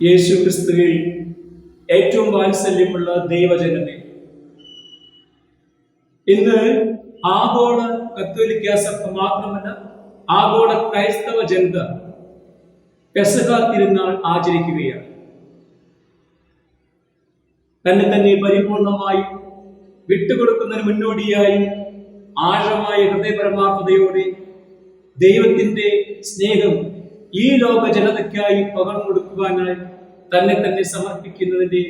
യേശു ക്രിസ്തുവിൽ ഏറ്റവും വാത്സല്യമുള്ള ദൈവജനമേ ഇന്ന് ആഗോള കത്തോലിക്ക സഭ മാത്രമല്ല ആഗോള ക്രൈസ്തവ ജനത പെസഹ തിരുനാൾ ആചരിക്കുകയാണ്. തന്നെ തന്നെ പരിപൂർണമായി വിട്ടുകൊടുക്കുന്നതിന് മുന്നോടിയായി ആഴമായ ഹൃദയപരമാർത്ഥതയോടെ ദൈവത്തിന്റെ സ്നേഹം ഈ ലോക ജനതയ്ക്കായി പകർന്നു കൊടുക്കുവാനായി തന്നെ തന്നെ സമർപ്പിക്കുന്നതിന്റെ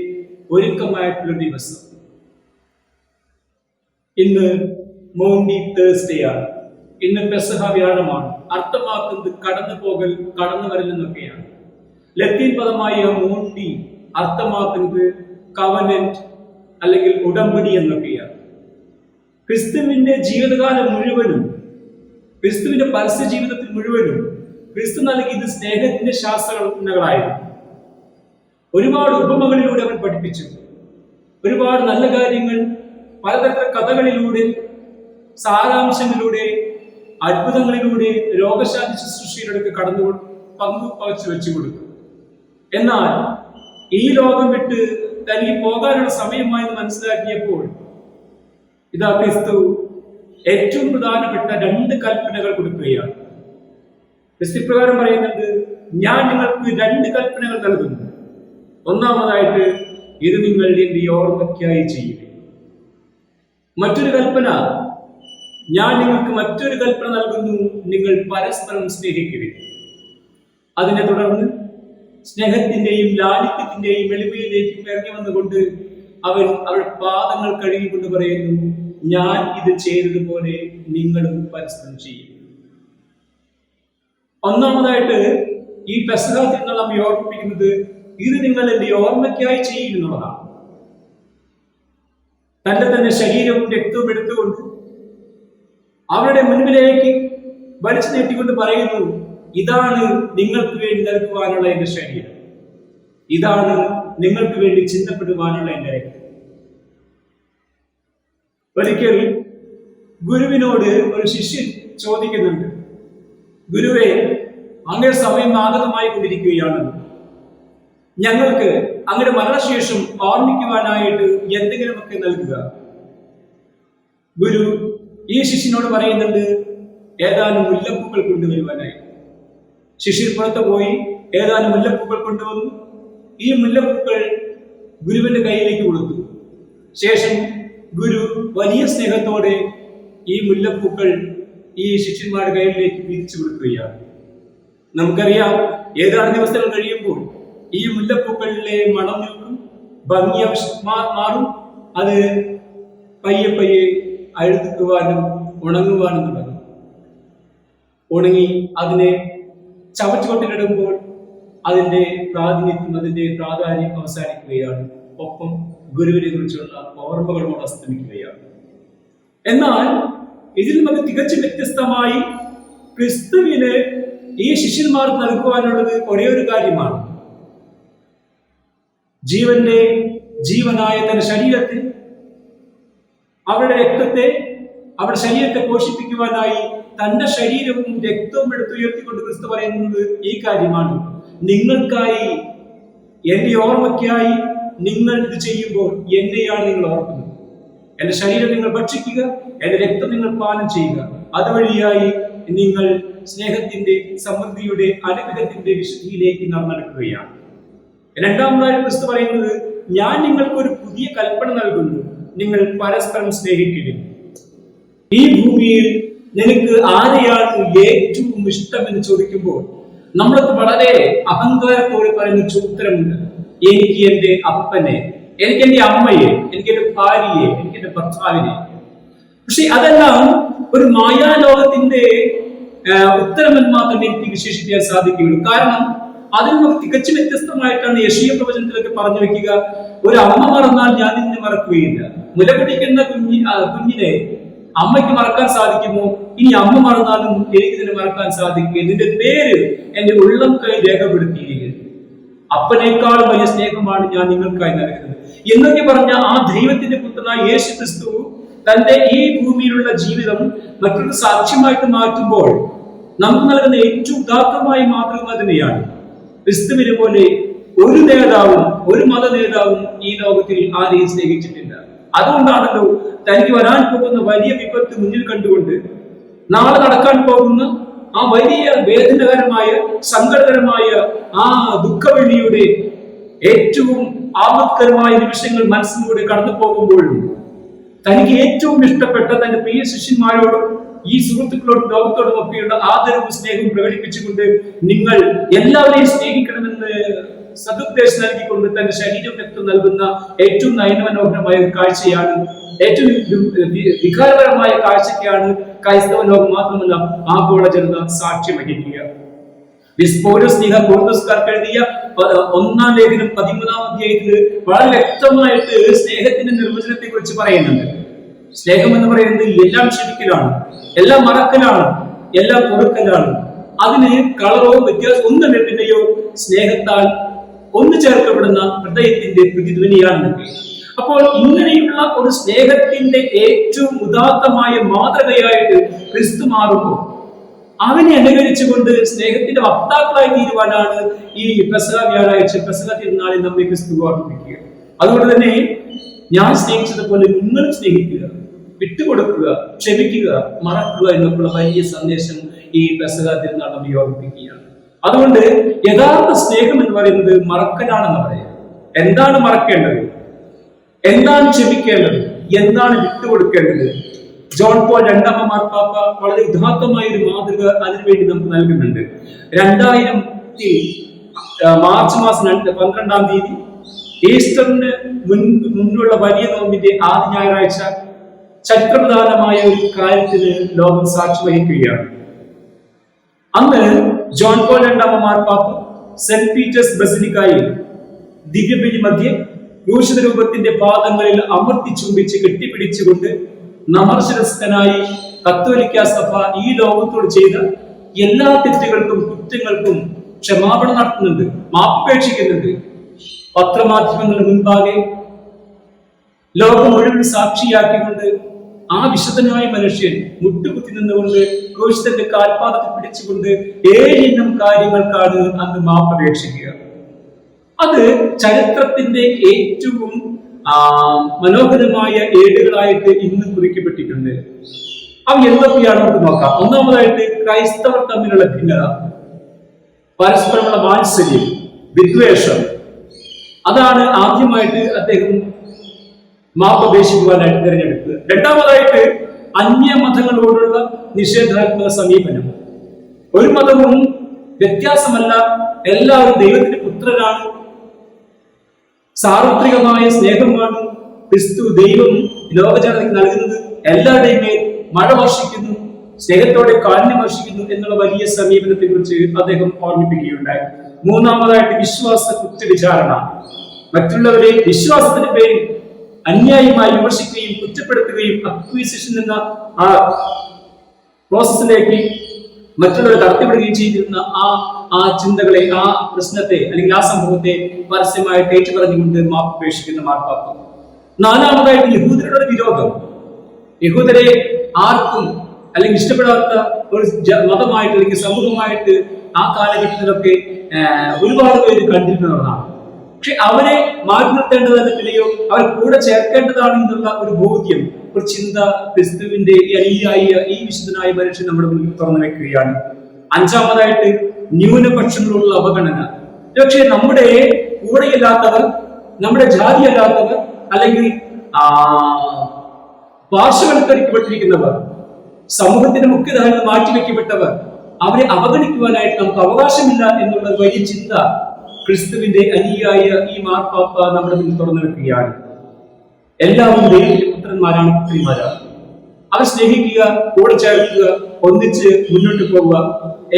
ഒരുക്കമായിട്ടുള്ള ദിവസം. ഇന്ന് മോണ്ടി തേഴ്സ്ഡേ ആണ്. ഇന്ന് പെസഹ വ്യാഴമാണ്. അർത്ഥമാക്കുന്നത് കടന്നു പോകൽ കടന്നു വരൽ എന്നൊക്കെയാണ്. ലത്തീൻ പദമായ മോണ്ടി അർത്ഥമാക്കുന്നത് കവനന്റ് അല്ലെങ്കിൽ ഉടമ്പടി എന്നൊക്കെയാണ്. ക്രിസ്തുവിന്റെ ജീവിതകാലം മുഴുവനും ക്രിസ്തുവിന്റെ പരസ്യ ജീവിതത്തിൽ മുഴുവനും ക്രിസ്തു നൽകിയത് സ്നേഹത്തിന്റെ ശാസ്ത്രജ്ഞകളായിരുന്നു ഒരുപാട് ഉപമകളിലൂടെ അവൻ പഠിപ്പിച്ചു. ഒരുപാട് നല്ല കാര്യങ്ങൾ പലതരം കഥകളിലൂടെ സാരാംശങ്ങളിലൂടെ അത്ഭുതങ്ങളിലൂടെ രോഗശാന്തി ശുശ്രൂഷയിലൂടെ കടന്നു പങ്കു പകച്ചു വെച്ചു കൊടുക്കും എന്നാൽ ഈ ലോകം വിട്ട് തനിക്ക് പോകാനുള്ള സമയമായി മനസ്സിലാക്കിയപ്പോൾ ഇതാ ക്രിസ്തു ഏറ്റവും പ്രധാനപ്പെട്ട രണ്ട് കൽപ്പനകൾ കൊടുക്കുകയാണ്. ക്രിസ്തു പ്രകാരം പറയുന്നത് ഞാൻ നിങ്ങൾക്ക് രണ്ട് കൽപ്പനകൾ നൽകുന്നു. ഒന്നാമതായിട്ട് ഇത് നിങ്ങൾ എന്റെ ഓർമ്മയ്ക്കായി ചെയ്യുക മറ്റൊരു കൽപ്പന ഞാൻ നിങ്ങൾക്ക് മറ്റൊരു കൽപ്പന നൽകുന്നു നിങ്ങൾ പരസ്പരം സ്നേഹിക്കുക അതിനെ തുടർന്ന് സ്നേഹത്തിന്റെയും ലാളിത്യത്തിന്റെയും എളിമയിലേക്കും ഇറങ്ങി വന്നുകൊണ്ട് അവൻ അവരുടെ പാദങ്ങൾ കഴുകിക്കൊണ്ട് പറയുന്നു ഞാൻ ഇത് ചെയ്തതുപോലെ നിങ്ങളും പരസ്പരം ചെയ്യും. ഒന്നാമതായിട്ട് ഈ പെസഹ തിരുനാൾ നമ്മെ ഓർമ്മിപ്പിക്കുന്നത് ഇത് നിങ്ങൾ എന്റെ ഓർമ്മയ്ക്കായി ചെയ്യും തന്റെ തന്നെ ശരീരവും രക്തവും എടുത്തുകൊണ്ട് അവരുടെ മുൻപിലേക്ക് വലിച്ചു നീട്ടിക്കൊണ്ട് പറയുന്നു ഇതാണ് നിങ്ങൾക്ക് വേണ്ടി നൽകുവാനുള്ള എന്റെ ശരീരം. ഇതാണ് നിങ്ങൾക്ക് വേണ്ടി ചിന്തപ്പെടുവാനുള്ള എന്റെ രക്തം. ഒരിക്കൽ ഗുരുവിനോട് ഒരു ശിഷ്യൻ ചോദിക്കുന്നുണ്ട് ഗുരുവെ അങ്ങനെ സമയം ആഗതമായി കൊണ്ടിരിക്കുകയാണ് ഞങ്ങൾക്ക് അങ്ങനെ മരണശേഷം ഓർമ്മിക്കുവാനായിട്ട് എന്തെങ്കിലുമൊക്കെ നൽകുക. ഗുരു ഈ ശിഷ്യനോട് പറയുന്നുണ്ട് ഏതാനും മുല്ലപ്പൂക്കൾ കൊണ്ടുവരുവാനായി. ശിഷ്യൻ പുറത്ത് പോയി ഏതാനും മുല്ലപ്പൂക്കൾ കൊണ്ടുവന്നു. ഈ മുല്ലപ്പൂക്കൾ ഗുരുവിന്റെ കയ്യിലേക്ക് കൊടുത്തു. ശേഷം ഗുരു വലിയ സ്നേഹത്തോടെ ഈ മുല്ലപ്പൂക്കൾ ഈ ശിഷ്യന്മാരുടെ കയ്യിലേക്ക് വീതിച്ചു കൊടുക്കുകയാണ്. നമുക്കറിയാം ഏതാനും ദിവസങ്ങൾ കഴിയുമ്പോൾ ഈ മുല്ലപ്പൂക്കളിലെ മണം നിൽക്കും ഭംഗി മാറും അത് പയ്യെ പയ്യെ അഴുതുക്കുവാനും ഉണങ്ങുവാനും തുടങ്ങും. ഉണങ്ങി അതിനെ ചവച്ചുകൊണ്ടിടുമ്പോൾ അതിന്റെ പ്രാതിനിധ്യം അതിന്റെ പ്രാധാന്യം അവസാനിക്കുകയാണ്. ഒപ്പം ഗുരുവിനെ കുറിച്ചുള്ള ഓർമ്മകളോട് അസ്തമിക്കുകയാണ്. എന്നാൽ ഇതിൽ നമുക്ക് തികച്ചും വ്യത്യസ്തമായി ക്രിസ്തുവിന് ഈ ശിഷ്യന്മാർക്ക് നൽകുവാനുള്ളത് ഒരേ ഒരു കാര്യമാണ്. ജീവന്റെ ജീവനായ തന്റെ ശരീരത്തെ അവരുടെ രക്തത്തെ അവരുടെ ശരീരത്തെ പോഷിപ്പിക്കുവാനായി തന്റെ ശരീരവും രക്തവും എടുത്തുയർത്തിക്കൊണ്ട് ക്രിസ്തു പറയുന്നത് ഈ കാര്യമാണ്. നിങ്ങൾക്കായി എന്റെ ഓർമ്മയ്ക്കായി നിങ്ങൾ ഇത് ചെയ്യുമ്പോൾ എന്നെയാണ് നിങ്ങൾ ഓർക്കുന്നത്. എന്റെ ശരീരം നിങ്ങൾ ഭക്ഷിക്കുക എന്റെ രക്തം നിങ്ങൾ പാനം ചെയ്യുക. അതുവഴിയായി നിങ്ങൾ സ്നേഹത്തിന്റെ സമൃദ്ധിയുടെ അനുഗ്രഹത്തിന്റെ വിശുദ്ധിയിലേക്ക് നാം നടക്കുകയാണ്. രണ്ടാമതായി ക്രിസ്തു പറയുന്നത് ഞാൻ നിങ്ങൾക്ക് ഒരു പുതിയ കൽപ്പന നൽകുന്നു. നിങ്ങൾ പരസ്പരം സ്നേഹിക്കുക ഈ ഭൂമിയിൽ നിനക്ക് ആരെയാണ് ഏറ്റവും ഇഷ്ടം എന്ന് ചോദിക്കുമ്പോൾ നമ്മൾക്ക് വളരെ അഹങ്കാരത്തോടെ പറയുന്ന ഉത്തരമുണ്ട് എനിക്ക് എന്റെ അപ്പനെ എനിക്ക് എന്റെ അമ്മയെ എനിക്ക് എന്റെ ഭാര്യയെ എനിക്ക് എന്റെ ഭർത്താവിനെ പക്ഷെ അതെല്ലാം ഒരു മായാലോകത്തിന്റെ മാത്രമേ എനിക്ക് വിശേഷിക്കാൻ സാധിക്കുകയുള്ളൂ. കാരണം അതിൽ നമുക്ക് തികച്ചും വ്യത്യസ്തമായിട്ടാണ് യശീയ പ്രവചനത്തിലൊക്കെ പറഞ്ഞു വെക്കുക. ഒരു അമ്മ മറന്നാൽ ഞാൻ നിന്നെ മറക്കുകയില്ല. മുലപിടിക്കുന്ന കുഞ്ഞി കുഞ്ഞിനെ അമ്മയ്ക്ക് മറക്കാൻ സാധിക്കുമോ? ഇനി അമ്മ മറന്നാലും എനിക്ക് ഇതിനെ മറക്കാൻ സാധിക്കുക ഇതിന്റെ പേര് എന്റെ ഉള്ളം കൈ രേഖപ്പെടുത്തിയിരിക്കുന്നു. അപ്പനേക്കാളും വലിയ സ്നേഹമാണ് ഞാൻ നിങ്ങൾക്കായി നൽകുന്നത്. എന്നൊക്കെ പറഞ്ഞ ആ ദൈവത്തിന്റെ പുത്രനായ യേശു ക്രിസ്തു തന്റെ ഈ ഭൂമിയിലുള്ള ജീവിതം മറ്റൊരു സാക്ഷ്യമായിട്ട് മാറ്റുമ്പോൾ നമുക്ക് നൽകുന്ന ഏറ്റവും ഉദാത്തമായ മാതൃക തന്നെയാണ്. ക്രിസ്തുവിനെ പോലെ ഒരു നേതാവും ഒരു മത നേതാവും ഈ ലോകത്തിൽ ആരെയും സ്നേഹിച്ചിട്ടില്ല. അതുകൊണ്ടാണല്ലോ തനിക്ക് വരാൻ പോകുന്ന വലിയ വിപത്ത് മുന്നിൽ കണ്ടുകൊണ്ട് നാളെ നടക്കാൻ പോകുന്ന ആ വലിയ വേദനകരമായ സങ്കടകരമായ ആ ദുഃഖവെള്ളിയുടെ ഏറ്റവും ആപത്കരമായ നിമിഷങ്ങൾ മനസ്സിലൂടെ കടന്നു പോകുമ്പോഴും തനിക്ക് ഏറ്റവും ഇഷ്ടപ്പെട്ട തന്റെ പ്രിയ ശിഷ്യന്മാരോടും ഈ സുഹൃത്തുക്കളോടും ലോകത്തോടും ഒക്കെയുള്ള ആദരവും സ്നേഹവും പ്രകടിപ്പിച്ചുകൊണ്ട് നിങ്ങൾ എല്ലാവരെയും സ്നേഹിക്കണമെന്ന് സതുദ്ദേശം നൽകിക്കൊണ്ട് തന്റെ ശരീരം രക്തം നൽകുന്ന ഏറ്റവും നയനമനോഹരമായ ഒരു കാഴ്ചയാണ് ഏറ്റവും വികാരപരമായ കാഴ്ചയ്ക്കാണ് ക്രൈസ്തവ ലോകം മാത്രമല്ല ആഗോള ജനത സാക്ഷ്യം വഹിക്കുക. വിസ്ഫോരസ് സ്നേഹ കോർത്തസ്കാർക്ക് എഴുതിയ ഒന്നാം ലേഖനം പതിമൂന്നാം അധ്യായത്തിൽ വളരെ വ്യക്തമായിട്ട് സ്നേഹത്തിന്റെ നിർവചനത്തെ കുറിച്ച് പറയുന്നുണ്ട്. സ്നേഹം എന്ന് പറയുന്നത് എല്ലാം ക്ഷമിക്കലാണ് എല്ലാം മറക്കലാണ് എല്ലാം പൊറുക്കലാണ്. അതിന് കളറോ വ്യത്യാസം ഒന്നും പിന്നെയോ സ്നേഹത്താൽ ഒന്നു ചേർക്കപ്പെടുന്ന ഹൃദയത്തിന്റെ പ്രതിധ്വനിയാണ്. അപ്പോൾ ഇങ്ങനെയുള്ള ഒരു സ്നേഹത്തിന്റെ ഏറ്റവും ഉദാത്തമായ മാതൃകയായിട്ട് ക്രിസ്തു മാറുമ്പോൾ അവനെ അനുകരിച്ചുകൊണ്ട് സ്നേഹത്തിന്റെ വക്താക്കളായി തീരുവാനാണ് ഈ പെസക വ്യാഴാഴ്ച പെസക തിരുനാളിൽ നമ്മെ ക്രിസ്തു ഓർമ്മിപ്പിക്കുക. അതുകൊണ്ട് തന്നെ ഞാൻ സ്നേഹിച്ചതുപോലെ നിങ്ങളും സ്നേഹിക്കുക വിട്ടുകൊടുക്കുക ക്ഷമിക്കുക മറക്കുക എന്നൊക്കെയുള്ള വലിയ സന്ദേശം ഈ പെസക തിരുനാൾ നമ്മെ ഓർമ്മിപ്പിക്കുകയാണ്. അതുകൊണ്ട് യഥാർത്ഥ സ്നേഹം എന്ന് പറയുന്നത് മറക്കലാണെന്ന് പറയാം. എന്താണ് മറക്കേണ്ടത്? എന്താണ് ക്ഷമിക്കേണ്ടത്? എന്താണ് വിട്ടുകൊടുക്കേണ്ടത്? ജോൺ പോൾ രണ്ടാമ മാർപ്പാപ്പ വളരെ ഉദാത്തമായ ഒരു മാതൃക അതിനുവേണ്ടി നമുക്ക് നൽകുന്നുണ്ട്. രണ്ടായിരത്തി മാർച്ച് മാസം രണ്ട് പന്ത്രണ്ടാം തീയതി ഈസ്റ്ററിന് മുൻ മുന്നുള്ള വലിയ നോമ്പിന്റെ ആദ്യ ഞായറാഴ്ച ചരിത്രപ്രധാനമായ ഒരു കാര്യത്തിന് ലോകം സാക്ഷി വഹിക്കുകയാണ്. അന്ന് ജോൺ പോൾ രണ്ടാമ മാർപ്പാപ്പ സെന്റ് പീറ്റേഴ്സ് ബസിലിക്കായിൽ ദിവ്യബലി മധ്യേ ക്രൂശിത രൂപത്തിന്റെ പാദങ്ങളിൽ അമർത്തി ചുംബിച്ച് കെട്ടിപ്പിടിച്ചുകൊണ്ട് നമർശരസ്ഥനായി കത്തോലിക്ക സഭ ഈ ലോകത്തോട് ചെയ്ത എല്ലാ തെറ്റുകൾക്കും കുറ്റങ്ങൾക്കും ക്ഷമാപണം നടത്തുന്നുണ്ട് മാപ്പേക്ഷിക്കുന്നുണ്ട്. പത്രമാധ്യമങ്ങളുടെ മുൻപാകെ ലോകം മുഴുവൻ സാക്ഷിയാക്കിക്കൊണ്ട് ആ വിശുദ്ധനായ മനുഷ്യൻ മുട്ടുകുത്തി നിന്നുകൊണ്ട് ക്രൂശിതന്റെ കാൽപാദത്തിൽ പിടിച്ചുകൊണ്ട് ഏഴിനം കാര്യങ്ങൾക്കാണ് അന്ന് മാപ്പപേക്ഷിക്കുക. അത് ചരിത്രത്തിന്റെ ഏറ്റവും മനോഹരമായ ഏടുകളായിട്ട് ഇന്ന് കുറിക്കപ്പെട്ടിട്ടുണ്ട്. അവ എന്തൊക്കെയാണ് നമുക്ക് നോക്കാം. ഒന്നാമതായിട്ട് ക്രൈസ്തവർ തമ്മിലുള്ള ഭിന്നത. പരസ്പരമുള്ള വാത്സല്യം വിദ്വേഷം. അതാണ് ആദ്യമായിട്ട് അദ്ദേഹം മാപ്പപേക്ഷിക്കുവാനായിട്ട് തിരഞ്ഞെടുത്തത്. രണ്ടാമതായിട്ട് അന്യ മതങ്ങളോടുള്ള നിഷേധാത്മക സമീപനം. ഒരു മതവും വ്യത്യാസമല്ല. എല്ലാവരും ദൈവത്തിന്റെ പുത്രരാണ്. സാർവത്രികമായ സ്നേഹമാണ് ക്രിസ്തു ദൈവം ലോകജനതയ്ക്ക് നൽകുന്നത്. എല്ലാവരുടെയും മേൽ മഴ വർഷിക്കുന്നു സ്നേഹത്തോടെ കാലിനെ വർഷിക്കുന്നു എന്നുള്ള വലിയ സമീപനത്തെ കുറിച്ച് അദ്ദേഹം ഓർമ്മിപ്പിക്കുകയുണ്ടായി. മൂന്നാമതായിട്ട് വിശ്വാസ കുറ്റവിചാരണ. മറ്റുള്ളവരെ വിശ്വാസത്തിന്റെ പേരിൽ അന്യായമായി വിമർശിക്കുകയും കുറ്റപ്പെടുത്തുകയും അക്വിസിഷൻ എന്ന ആ പ്രോസസ്സിലേക്ക് മറ്റുള്ളവരെ കടത്തിവിടുകയും ചെയ്തിരുന്ന ആ ആ ചിന്തകളെ ആ പ്രശ്നത്തെ അല്ലെങ്കിൽ ആ സംഭവത്തെ പരസ്യമായിട്ട് ഏറ്റു പറഞ്ഞുകൊണ്ട് മാപ്പ് ഉപേക്ഷിക്കുന്ന മാർപ്പാപ്പ. നാലാമതായിട്ട് യഹൂദരുടെ വിരോധം. യഹൂദരെ ആർക്കും അല്ലെങ്കിൽ ഇഷ്ടപ്പെടാത്ത ഒരു മതമായിട്ട് അല്ലെങ്കിൽ സമൂഹമായിട്ട് ആ കാലഘട്ടത്തിലൊക്കെ ഒരുപാട് പേര് കണ്ടിരുന്നതാണ് പക്ഷെ അവരെ മാറ്റി നിർത്തേണ്ടതല്ല പിന്നെയോ അവർ കൂടെ ചേർക്കേണ്ടതാണ് എന്നുള്ള ഒരു ബോധ്യം ഒരു ചിന്ത ക്രിസ്തുവിന്റെ അനുയായ ഈ വിശുദ്ധനായ മനുഷ്യൻ നമ്മുടെ മുന്നിൽ തുറന്നു വെക്കുകയാണ്. അഞ്ചാമതായിട്ട് ന്യൂനപക്ഷങ്ങളുള്ള അവഗണന. പക്ഷേ നമ്മുടെ കൂടെയില്ലാത്തവർ നമ്മുടെ ജാതി അല്ലാത്തവർ അല്ലെങ്കിൽ പാർശ്വവൽക്കരിക്കപ്പെട്ടിരിക്കുന്നവർ സമൂഹത്തിന്റെ മുഖ്യധാരണ മാറ്റിവെക്കപ്പെട്ടവർ അവരെ അവഗണിക്കുവാനായിട്ട് നമുക്ക് അവകാശമില്ല എന്നുള്ള വലിയ ചിന്ത ക്രിസ്തുവിന്റെ അനുയായ ഈ മാർപ്പാപ്പ നമ്മുടെ മുന്നിൽ തുറന്നു വെക്കുകയാണ്. എല്ലാവരും ദൈവത്തിന്റെ പുത്രന്മാരാണ് പുത്രിമാരാണ് അവർ സ്നേഹിക്കുക കൂടെ ചേർക്കുക ഒന്നിച്ച് മുന്നോട്ട് പോവുക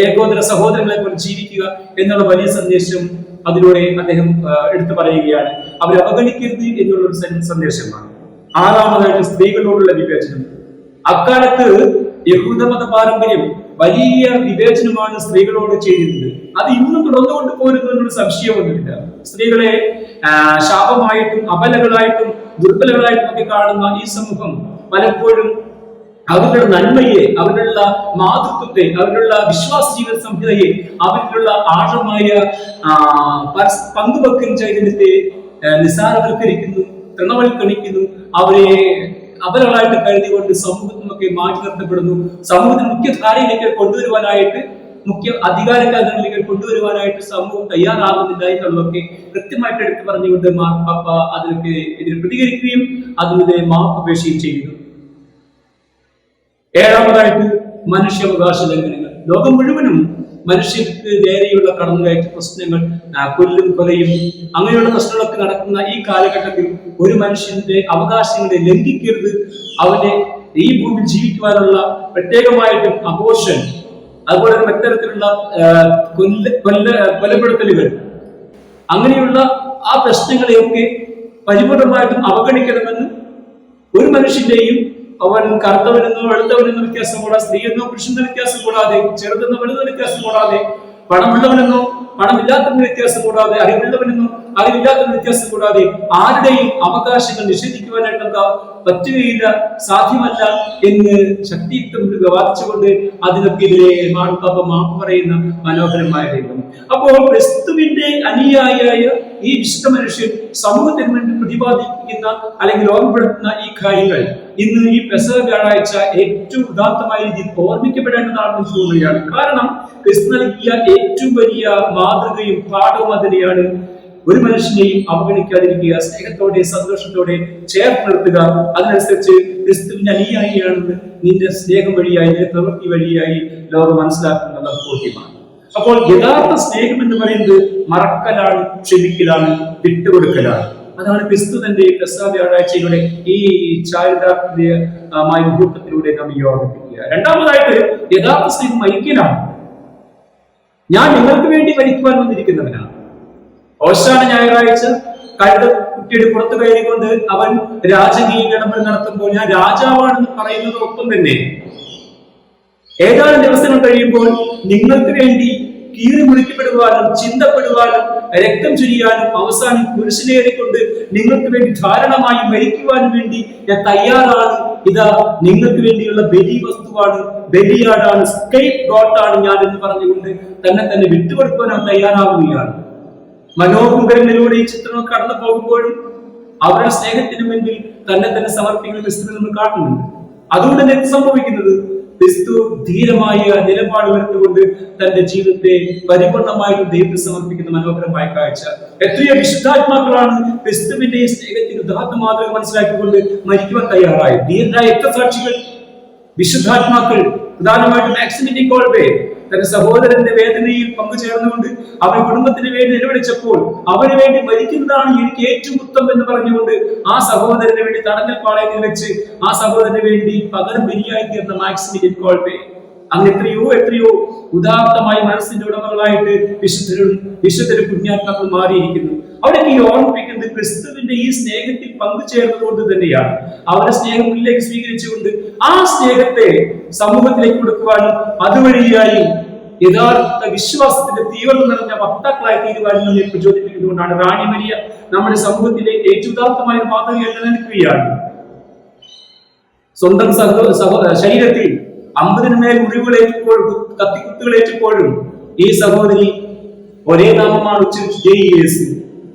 ഏകോദര സഹോദരങ്ങളെ പോലെ ജീവിക്കുക എന്നുള്ള വലിയ സന്ദേശം അതിലൂടെ അദ്ദേഹം എടുത്തു പറയുകയാണ്. അവരെ അവഗണിക്കരുത് എന്നുള്ള ഒരു സന്ദേശമാണ്. ആറാമതായിട്ട് സ്ത്രീകളോടുള്ള വിവേചനം. അക്കാലത്ത് യഹൂദമത പാരമ്പര്യം വലിയ വിവേചനമാണ് സ്ത്രീകളോട് ചെയ്തിരുന്നത്. അത് ഇന്നും തുടർന്നുകൊണ്ട് പോരുന്നു സംശയം സംശയമൊന്നുമില്ല സ്ത്രീകളെ ശാപമായിട്ടും അപലകളായിട്ടും ദുർബലകളായിട്ടും ഒക്കെ കാണുന്ന ഈ സമൂഹം പലപ്പോഴും അവരുടെ നന്മയെ അവരുള്ള മാതൃത്വത്തെ അവരുള്ള വിശ്വാസ ജീവിത സംഹിതയെ അവരിലുള്ള ആഴമായ പങ്കുവെക്കുന്ന ചൈതന്യത്തെ നിസ്സാരവൽക്കരിക്കുന്നു തൃണവൽക്കരിക്കുന്നു അവരെ അപരങ്ങളായിട്ട് സമൂഹത്തിൽ സമൂഹത്തിനൊക്കെ മാറ്റി നിർത്തപ്പെടുന്നു. സമൂഹത്തിന് മുഖ്യധാരയിലേക്ക് കൊണ്ടുവരുവാനായിട്ട് മുഖ്യ അധികാര കേന്ദ്രങ്ങളിലേക്ക് കൊണ്ടുവരുവാനായിട്ട് സമൂഹം തയ്യാറാകുന്നില്ല എന്നുള്ളതൊക്കെ കൃത്യമായിട്ട് എടുത്തു പറഞ്ഞുകൊണ്ട് മാർപ്പാപ്പ അതിനൊക്കെ എതിരെ പ്രതികരിക്കുകയും അതിനെതിരെ മാപ്പപേക്ഷയും ചെയ്യുന്നു. ഏഴാമതായിട്ട് മനുഷ്യാവകാശ ലംഘനങ്ങൾ. ലോകം മുഴുവനും മനുഷ്യർക്ക് നേരെയുള്ള കടന്നുകയറ്റ പ്രശ്നങ്ങൾ കൊല്ലും കൊലയും അങ്ങനെയുള്ള പ്രശ്നങ്ങളൊക്കെ നടക്കുന്ന ഈ കാലഘട്ടത്തിൽ ഒരു മനുഷ്യന്റെ അവകാശങ്ങളെ ലംഘിക്കരുത്. അവനെ ഈ ഭൂമി ജീവിക്കുവാനുള്ള പ്രത്യേകമായിട്ടും അഘോഷൻ അതുപോലെ തന്നെ മറ്റത്തരത്തിലുള്ള കൊല്ല കൊല്ല കൊലപ്പെടുത്തലുകൾ. അങ്ങനെയുള്ള ആ പ്രശ്നങ്ങളെയൊക്കെ പരിപൂർണമായിട്ടും അവഗണിക്കണമെന്ന് ഒരു മനുഷ്യന്റെയും അവൻ കറുത്തവനെന്നോ വെളുത്തവനെന്നോ വ്യത്യാസം കൂടാതെ സ്ത്രീയെന്നോ പുരുഷന്റെ വ്യത്യാസം കൂടാതെ ചെറുതെന്നോ വലുതെന്നോ വ്യത്യാസം കൂടാതെ പണമുള്ളവനെന്നോ പണമില്ലാത്തവന് വ്യത്യാസം കൂടാതെ അറിവുള്ളവനെന്നോ അറിവില്ലാത്തവന് വ്യത്യാസം കൂടാതെ ആരുടെയും അവകാശങ്ങൾ നിഷേധിക്കുവാനായിട്ട് പറ്റുകയില്ല സാധ്യമല്ല എന്ന് ശക്തിയുക്തം വാദിച്ചുകൊണ്ട് അതിനൊക്കെതിരെ മാർപ്പാപ്പ മാപ്പ് പറയുന്ന മനോഹരമായ രംഗം അപ്പോൾ ക്രിസ്തുവിന്റെ അനുയായിയായ ഈ വിശുദ്ധ മനുഷ്യൻ സമൂഹത്തിന് വേണ്ടി പ്രതിപാദിക്കുന്ന അല്ലെങ്കിൽ ഓർമ്മപ്പെടുത്തുന്ന ഈ കാര്യങ്ങൾ ഇന്ന് ഈ പെസഹ വ്യാഴാഴ്ച ഏറ്റവും ഉദാത്തമായ രീതിയിൽ ഓർമ്മിക്കപ്പെടേണ്ടതാണെന്ന് തോന്നുകയാണ്. കാരണം ക്രിസ്തു നൽകിയ ഏറ്റവും വലിയ മാതൃകയും പാഠവും അതിനെയാണ് ഒരു മനുഷ്യനെയും അവഗണിക്കാതിരിക്കുക സ്നേഹത്തോടെ സന്തോഷത്തോടെ ചേർത്ത് നിർത്തുക. അതിനനുസരിച്ച് ക്രിസ്തുവിന്റെ അനുയായിയാണെന്ന് നിന്റെ സ്നേഹം വഴിയായി നിന്റെ പ്രവൃത്തി വഴിയായി ലോകം മനസ്സിലാക്കുന്നത് ബോധ്യമാണ്. അപ്പോൾ യഥാർത്ഥ സ്നേഹം എന്ന് പറയുന്നത് മറക്കലാണ് ക്ഷമിക്കലാണ് വിട്ടുകൊടുക്കലാണ്. അതാണ് ക്രിസ്തു തന്റെ പ്രസാദ വ്യാഴാഴ്ചയിലൂടെ ഈ ചാരിതാർത്ഥ്യമായ മുഹൂർത്തത്തിലൂടെ നാം ഓർമ്മിപ്പിക്കുക രണ്ടാമതായിട്ട് യഥാർത്ഥ സ്നേഹം ഐക്യനാണ്. ഞാൻ നിങ്ങൾക്ക് വേണ്ടി മരിക്കുവാൻ വന്നിരിക്കുന്നവനാണ്. ഓശാന ഞായറാഴ്ച കഴുത കുട്ടിയുടെ പുറത്തു കയറിക്കൊണ്ട് അവൻ രാജകീയ ഇടപെടൽ നടത്തുമ്പോൾ ഞാൻ രാജാവാണെന്ന് പറയുന്നതോടൊപ്പം തന്നെ. ഏതാനും ദിവസങ്ങൾ കഴിയുമ്പോൾ നിങ്ങൾക്ക് വേണ്ടി കീറി മുറിക്കപ്പെടുവാനും ചിന്തപ്പെടുവാനും രക്തം ചുരിയാനും അവസാനം പുരുഷനേറിക്കൊണ്ട് നിങ്ങൾക്ക് വേണ്ടി ധാരണമായി മരിക്കുവാനും വേണ്ടി ഞാൻ തയ്യാറാണ്. ഇതാ നിങ്ങൾക്ക് വേണ്ടിയുള്ള ബലി വസ്തുവാണ് ബലിയാടാണ് സ്കേപ്പ് ഗോട്ടാണ് ഞാൻ എന്ന് പറഞ്ഞുകൊണ്ട് തന്നെ തന്നെ വിട്ടുകൊടുക്കുവാൻ തയ്യാറാവുകയാണ്. മനോഹരങ്ങളിലൂടെ ഈ ചിത്രങ്ങൾ കടന്നു പോകുമ്പോഴും അവരുടെ സ്നേഹത്തിന് മുൻപിൽ തന്നെ തന്നെ സമർപ്പിക്കുന്ന ക്രിസ്തു നമ്മൾ കാണുന്നുണ്ട്. അതുകൊണ്ട് തന്നെ സംഭവിക്കുന്നത്? ക്രിസ്തു ധീരമായ നിലപാട് വരുത്തുകൊണ്ട് തന്റെ ജീവിതത്തെ പരിപൂർണമായി ദൈവത്തിൽ സമർപ്പിക്കുന്ന മനോഹരമായ കാഴ്ച. എത്രയോ വിശുദ്ധാത്മാക്കളാണ് ക്രിസ്തുവിന്റെ സ്നേഹത്തിന് ഉദാത്ത മാതൃക മനസ്സിലാക്കിക്കൊണ്ട് മരിക്കുവാൻ തയ്യാറായി. ധീരരായ സാക്ഷികൾ വിശുദ്ധാത്മാക്കൾ പ്രധാനമായിട്ടും മാക്സിമിറ്റി കോൾവേ തന്റെ സഹോദരന്റെ വേദനയിൽ പങ്കുചേർന്നുകൊണ്ട് അവൻ കുടുംബത്തിന് വേണ്ടി നിലവിളിച്ചപ്പോൾ അവന് വേണ്ടി മരിക്കുന്നതാണ് എനിക്ക് ഏറ്റവും ഉത്തമം എന്ന് പറഞ്ഞുകൊണ്ട് ആ സഹോദരന് വേണ്ടി തടഞ്ഞൽ പാളയത്തിൽ വെച്ച് ആ സഹോദരന് വേണ്ടി പകരം ബലിയായി തീർന്ന മാക്സിമിറ്റി കോൾവേ അങ്ങ് എത്രയോ എത്രയോ ഉദാത്തമായി മനസ്സിന്റെ ഉടമകളായിട്ട് വിശുദ്ധരും വിശുദ്ധരും പുണ്യാത്മാക്കൾ മാറിയിരിക്കുന്നു. അവിടേക്ക് ഈ ഓർമ്മിപ്പിക്കുന്നത് ക്രിസ്തുവിന്റെ ഈ സ്നേഹത്തിൽ പങ്കുചേർന്നതുകൊണ്ട് തന്നെയാണ്. അവരുടെ സ്നേഹം മുന്നിലേക്ക് സ്വീകരിച്ചുകൊണ്ട് ആ സ്നേഹത്തെ സമൂഹത്തിലേക്ക് കൊടുക്കുവാനും അതുവഴിയായി യഥാർത്ഥ വിശ്വാസത്തിന്റെ തീവ്രത നിറഞ്ഞ വക്താക്കളായി തീരുവാനും നമ്മെ പ്രചോദിപ്പിക്കുന്നതുകൊണ്ടാണ് റാണി മരിയ നമ്മുടെ സമൂഹത്തിലെ ഏറ്റവും ഉദാത്തമായ ഒരു മാതൃക നിൽക്കുകയാണ് സ്വന്തം സഹോ ശരീരത്തിൽ അമ്പതിന് മേൽ മുറിവുകളേറ്റപ്പോഴും കത്തിക്കുത്തുകളേറ്റപ്പോഴും ഈ സഹോദരി ഒരേ നാമമാണ് ഉച്ചരിച്ച് യേശു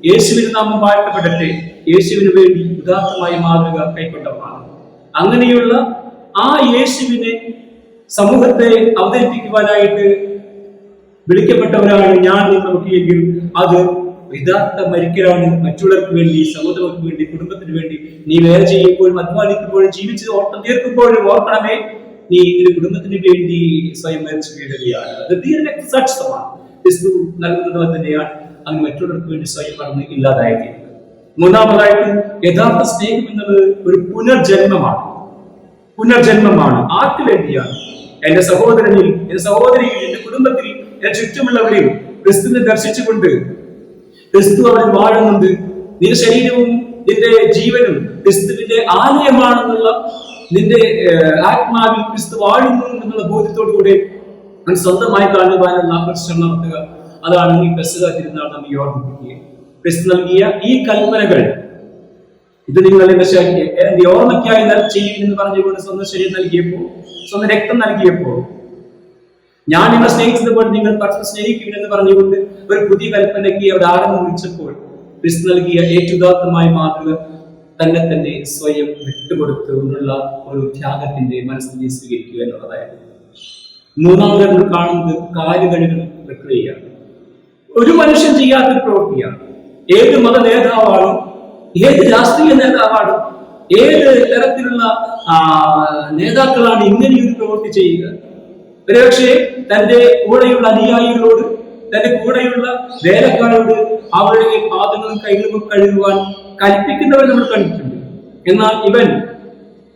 യേശുവിന് നാമം വാഴ്ത്തപ്പെടട്ടെ യേശുവിന് വേണ്ടി ഉദാത്തമായ മാതൃക കൈക്കൊണ്ടതാണ് അങ്ങനെയുള്ള ആ യേശുവിനെ സമൂഹത്തെ അവതരിപ്പിക്കുവാനായിട്ട് വിളിക്കപ്പെട്ടവരാണ് ഞാൻ നോക്കിയെങ്കിൽ അത് യഥാർത്ഥ മരിക്കലാണ്. മറ്റുള്ളവർക്ക് വേണ്ടി സഹോദരർക്ക് വേണ്ടി കുടുംബത്തിന് വേണ്ടി നീ വേറെ ചെയ്യുമ്പോഴും അധ്വാനിക്കുമ്പോഴും ജീവിച്ച് ഓട്ടം തീർക്കുമ്പോഴും ഓർക്കണമേ. നീ നിന്റെ കുടുംബത്തിന് വേണ്ടി സ്വയം മരിച്ചു തന്നെയാണ് അങ്ങ് മറ്റുള്ളവർക്ക് വേണ്ടി സ്വയം മറന്ന് ഇല്ലാതായിരിക്കുന്നത് മൂന്നാമതായിട്ട് യഥാർത്ഥ സ്നേഹം എന്നത് ഒരു പുനർജന്മമാണ്. പുനർജന്മമാണ്. ആർക്ക് വേണ്ടിയാണ്? എന്റെ സഹോദരനിൽ എന്റെ സഹോദരിയിൽ എന്റെ കുടുംബത്തിൽ എന്റെ ചുറ്റുമുള്ളവരിൽ ക്രിസ്തുവിനെ ദർശിച്ചുകൊണ്ട് ക്രിസ്തു അവൻ വാഴുന്നുണ്ട്. നിന്റെ ശരീരവും നിന്റെ ജീവനും ക്രിസ്തുവിന്റെ ആലയമാണെന്നുള്ള നിന്റെ ആത്മാവിൽ ക്രിസ്തു വാഴുന്നു എന്നുള്ള ബോധ്യത്തോടു കൂടി സ്വന്തമായി കാണുവാനുള്ള ആകർഷണം നടത്തുക. അതാണ് ഈ പെസക തിരുനാൾ നമ്മെ ഓർമ്മിപ്പിക്കുക. ക്രിസ്തു നൽകിയ ഈ കൽപ്പനകൾ ഇത് നിങ്ങൾ എന്റെ ഓർമ്മയ്ക്കായി ചെയ്യും എന്ന് പറഞ്ഞുകൊണ്ട് സ്വന്തം ശരീരം നൽകിയപ്പോൾ സ്വന്തം രക്തം നൽകിയപ്പോൾ ഞാൻ നിങ്ങളെ സ്നേഹിച്ചതുപോലെ നിങ്ങൾ പരസ്പരം സ്നേഹിക്കുമെന്ന് പറഞ്ഞുകൊണ്ട് ഒരു പുതിയ കൽപ്പനയ്ക്ക് അവിടെ ആരംഭം കുറിച്ചപ്പോൾ ക്രിസ്തു നൽകിയ ഏറ്റുദാത്തമായ മാതൃക തന്നെ തന്നെ സ്വയം വിട്ടുകൊടുത്തുകൊണ്ടുള്ള ഒരു ത്യാഗത്തിന്റെ മനസ്സിനെ സ്വീകരിക്കുക എന്നുള്ളതായിരുന്നു. മൂന്നാമത് നമ്മൾ കാണുന്നത് കാലുകഴുകൽ പ്രക്രിയയാണ്. ഒരു മനുഷ്യൻ ചെയ്യാത്ത പ്രവൃത്തിയാണ്. ഏത് മത നേതാവാണോ ഏത് രാഷ്ട്രീയ നേതാവാണോ ഏത് തരത്തിലുള്ള നേതാക്കളാണ് ഇങ്ങനെ ഒരു പ്രവൃത്തി ചെയ്യുക. ഒരുപക്ഷെ തന്റെ കൂടെയുള്ള അനുയായികളോട് തന്റെ കൂടെയുള്ള വേലക്കാരോട് അവരുടെ പാദങ്ങളും കൈകളും കഴുകുവാൻ കൽപ്പിക്കുന്നവർ നമ്മൾ കണ്ടിട്ടുണ്ട്. എന്നാൽ ഇവൻ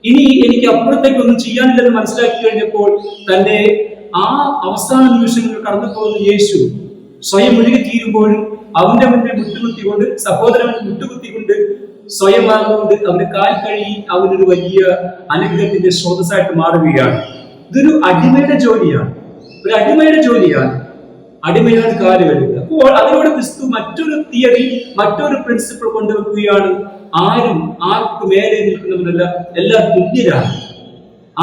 ഇനി എനിക്ക് അപ്പുറത്തേക്ക് ഒന്നും ചെയ്യാനില്ലെന്ന് മനസ്സിലാക്കി കഴിഞ്ഞപ്പോൾ തന്റെ ആ അവസാന നിമിഷങ്ങൾ കടന്നു പോകുന്ന യേശു സ്വയം ഒഴുകി തീരുമ്പോഴും അവന്റെ മുന്നിൽ മുട്ടുകുത്തിക്കൊണ്ട് സഹോദരൻ മുട്ടുകുത്തിക്കൊണ്ട് സ്വയം ആകുകൊണ്ട് അവന് കാൽ കഴുകി അവനൊരു വലിയ അനുഗ്രഹത്തിന്റെ സ്രോതസ്സായിട്ട് മാറുകയാണ്. ഇതൊരു അടിമയുടെ ജോലിയാണ്. ഒരു അടിമയുടെ ജോലിയാണ്. അടിമയാണ് കാൽ കഴുകുക. അപ്പോൾ അതിനോട് ക്രിസ്തു മറ്റൊരു തിയറി മറ്റൊരു പ്രിൻസിപ്പിൾ കൊണ്ടുവെക്കുകയാണ്. ആരും ആർക്കും മേലെ നിൽക്കുന്നവരല്ല എല്ലാം തുല്യരാണ്.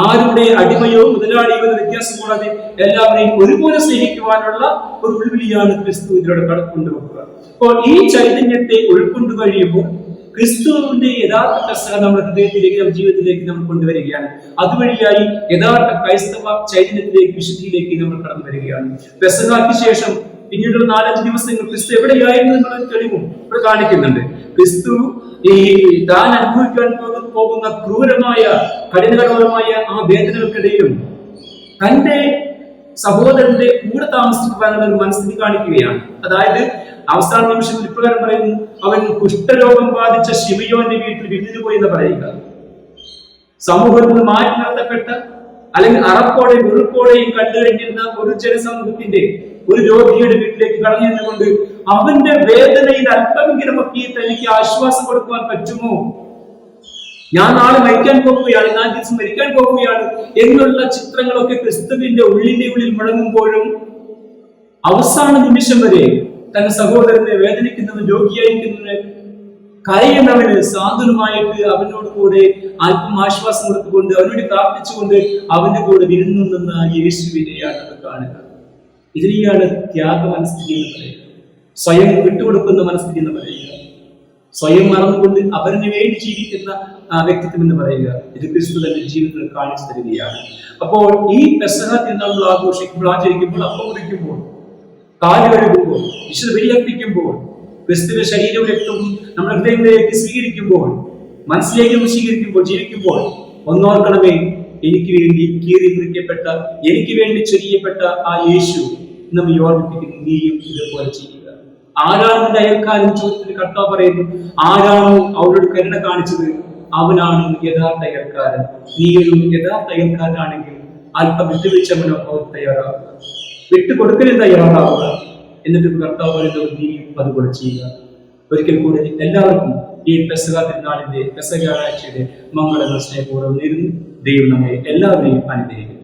ആരുടെ അടിമയോ മുതലാളിയോ എന്ന വ്യത്യാസം കൂടാതെ എല്ലാവരെയും ഒരുപോലെ സ്നേഹിക്കുവാനുള്ള ഒരു ഉൾവിളിയാണ് ക്രിസ്തു ഇതിലൂടെ കടക്കൊണ്ടുവെക്കുക അപ്പോൾ ഈ ചൈതന്യത്തെ ഉൾക്കൊണ്ടു കഴിയുമ്പോൾ ക്രിസ്തുവിന്റെ യഥാർത്ഥ കർഷക നമ്മുടെ ഹൃദയത്തിലേക്ക് നമ്മുടെ ജീവിതത്തിലേക്ക് നമ്മൾ കൊണ്ടുവരികയാണ്. അതുവഴിയായി യഥാർത്ഥ ക്രൈസ്തവ ചൈതന്യത്തിലേക്ക് വിശുദ്ധിയിലേക്ക് നമ്മൾ കടന്നു വരികയാണ്. പെസഹാക്ക് ശേഷം പിന്നീടുള്ള നാലഞ്ച് ദിവസങ്ങൾ ക്രിസ്തു എവിടെയായിരുന്നു എന്നുള്ള തെളിവും ഇവിടെ കാണിക്കുന്നുണ്ട്. ക്രിസ്തു ഈ താൻ അനുഭവിക്കാൻ പോകുന്ന- ക്രൂരമായ കഠിനകരമായ ആ വേദനകൾക്കിടയിലും തന്റെ സഹോദരന്റെ കൂടെ താമസിക്കുവാനുള്ള ഒരു മനസ്ഥിതി കാണിക്കുകയാണ്. അതായത് അവസാന നിമിഷം ഇപ്രകാരം പറയുന്നു അവൻ കുഷ്ഠരോഗം ബാധിച്ച ശിവയോന്റെ വീട്ടിൽ വിരുന്നിന് പോയി എന്ന് പറയുക. സമൂഹത്തിൽ നിന്ന് മാറ്റി നിർത്തപ്പെട്ട അല്ലെങ്കിൽ അറപ്പോടെയും വെറുപ്പോടെയും കണ്ടു കഴിഞ്ഞിരുന്ന ഒരു ജനസമൂഹത്തിന്റെ ഒരു രോഗിയുടെ വീട്ടിലേക്ക് കടന്നു അവന്റെ വേദനയിൽ അല്പമെങ്കിലും ഒക്കെ തനിക്ക് ആശ്വാസം കൊടുക്കുവാൻ പറ്റുമോ? ഞാൻ നാളെ മരിക്കാൻ പോകുകയാണ് ഞാൻ ദിവസം മരിക്കാൻ പോകുകയാണ് എന്നുള്ള ചിത്രങ്ങളൊക്കെ ക്രിസ്തുവിന്റെ ഉള്ളിന്റെ ഉള്ളിൽ മുഴങ്ങുമ്പോഴും അവസാന നിമിഷം വരെ തന്റെ സഹോദരനെ വേദനിക്കുന്നവൻ രോഗിയായിരിക്കുന്നവന് കരയുന്നവന് സാധുനുമായിട്ട് അവനോട് കൂടെ അല്പം ആശ്വാസം കൊടുത്തുകൊണ്ട് അവനോട് പ്രാർത്ഥിച്ചുകൊണ്ട് അവന്റെ കൂടെ വിരുന്നുണ്ടെന്ന യേശുവിനെയാണ് കാണുക ഇതിനെയാണ് ത്യാഗ മനസ്ഥിതി എന്ന് പറയുക സ്വയം വിട്ടുകൊടുക്കുന്ന മനസ്ഥിതി എന്ന് പറയുക. സ്വയം മറന്നുകൊണ്ട് അവരിന് വേണ്ടി ജീവിക്കുന്ന വ്യക്തിത്വം എന്ന് പറയുക. ഇത് ക്രിസ്തു തന്റെ ജീവിതത്തിൽ കാണിച്ചു തരികയാണ്. അപ്പോൾ ഈ പെസഹ നമ്മൾ ആഘോഷിക്കുമ്പോൾ ആചരിക്കുമ്പോൾ അപ്പം കുറിക്കുമ്പോൾ കാൽ കഴുകുമ്പോൾ വിശുദ്ധ ബലിയർപ്പിക്കുമ്പോൾ ക്രിസ്തുവിന്റെ ശരീരവും രക്തവും നമ്മുടെ ഹൃദയങ്ങളിലേക്ക് സ്വീകരിക്കുമ്പോൾ മനസ്സിലേക്ക് സ്വീകരിക്കുമ്പോൾ ജീവിക്കുമ്പോൾ ഒന്നോർക്കണമേ എനിക്ക് വേണ്ടി കീറി മുറിക്കപ്പെട്ട എനിക്ക് വേണ്ടി ചൊരിയപ്പെട്ട ആ യേശു നമ്മെ ഓർമ്മിപ്പിക്കുന്നു നീയും ഇതുപോലെ ചെയ്യുക. ആരാണ് നിന്റെ അയൽക്കാരൻ ചോദ്യത്തിന് കർത്താവ് പറയുന്നു ആരാണ് അവരോട് കരുണ കാണിച്ചത് അവനാണ് യഥാർത്ഥ അയൽക്കാരൻ. നീ ഒരു യഥാർത്ഥ അയൽക്കാരനാണെങ്കിൽ അല്പം വിട്ടുവീഴ്ച മനോഭാവം തയ്യാറാവുക. വിട്ടുകൊടുക്കലും തയ്യാറാവുക. എന്നിട്ട് കർത്താവ് പറയുന്നത് നീയും അതുപോലെ ചെയ്യുക. ഒരിക്കൽ കൂടി എല്ലാവർക്കും ഈ പെസക തിരുനാളിന്റെ പെസക ആഴ്ചയുടെ മംഗളങ്ങൾ സ്നേഹപൂർവം നേരുന്നു. ദൈവം നമ്മെ എല്ലാവരെയും അനുഗ്രഹിക്കുന്നു